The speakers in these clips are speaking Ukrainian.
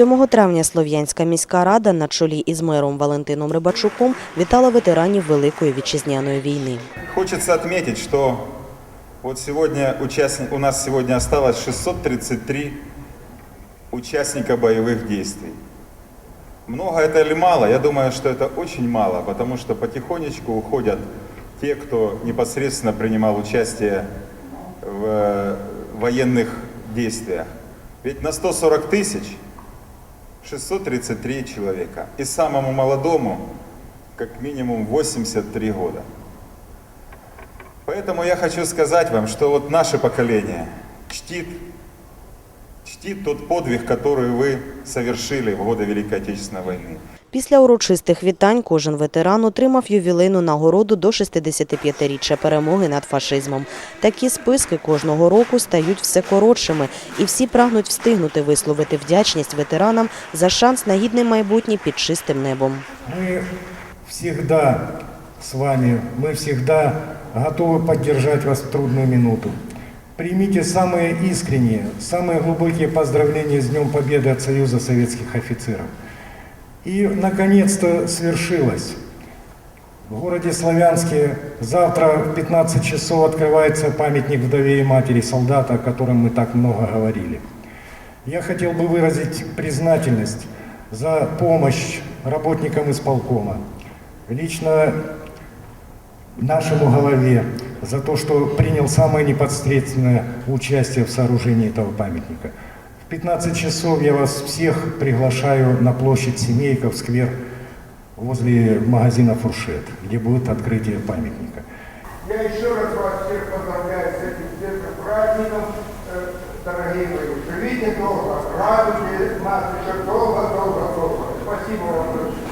7 травня Слов'янська міська рада на чолі із мером Валентином Рибачуком вітала ветеранів Великої вітчизняної війни. Хочется отметить, что вот сегодня участник, у нас сегодня осталось 633 участника боевых действий. Много это или мало? Я думаю, что это очень мало, потому что потихонечку уходят те, кто непосредственно принимал участие в э, военных действиях. Ведь на 140 тысяч 633 человека. И самому молодому как минимум 83 года. Поэтому я хочу сказать вам, что вот наше поколение чтит, чтит тот подвиг, который вы совершили в годы Великой Отечественной войны. Після урочистих вітань кожен ветеран отримав ювілейну нагороду до 65-річчя перемоги над фашизмом. Такі списки кожного року стають все коротшими, і всі прагнуть встигнути висловити вдячність ветеранам за шанс на гідне майбутнє під чистим небом. Мы всегда с вами, мы всегда готовы поддержать вас в трудную минуту. Примите самые искренние, самые глубокие поздравления с Днем Победы от Союза Советских Офицеров. И, наконец-то, свершилось. В городе Славянске завтра в 15 часов открывается памятник вдове и матери солдата, о котором мы так много говорили. Я хотел бы выразить признательность за помощь работникам исполкома, лично нашему главе за то, что принял самое непосредственное участие в сооружении этого памятника. В 15 часов я вас всех приглашаю на площадь Семейка в сквер возле магазина «Фуршет», где будет открытие памятника. Я еще раз вас всех поздравляю с этим светлым праздником, э, дорогие мои. Живите долго, радуйте нас еще долго, долго, долго. Спасибо вам большое.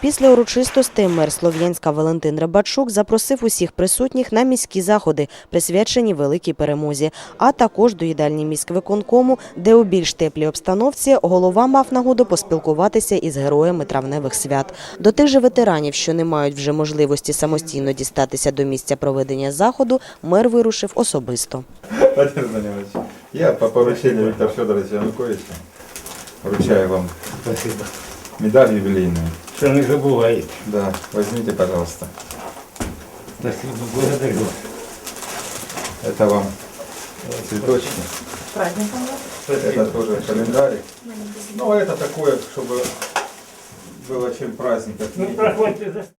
Після урочистостей мер Слов'янська Валентин Рибачук запросив усіх присутніх на міські заходи, присвячені великій перемозі, а також до їдальні міськвиконкому, де у більш теплій обстановці голова мав нагоду поспілкуватися із героями травневих свят. До тих же ветеранів, що не мають вже можливості самостійно дістатися до місця проведення заходу, мер вирушив особисто. Я по поручению Виктора Федоровича Януковича вручаю вам медаль юбилейную. Что не забывает. Да, возьмите, пожалуйста. Спасибо, благодарю. Это вам цветочки. Это тоже календарик. Ну, это такое, чтобы было чем праздник Ну, за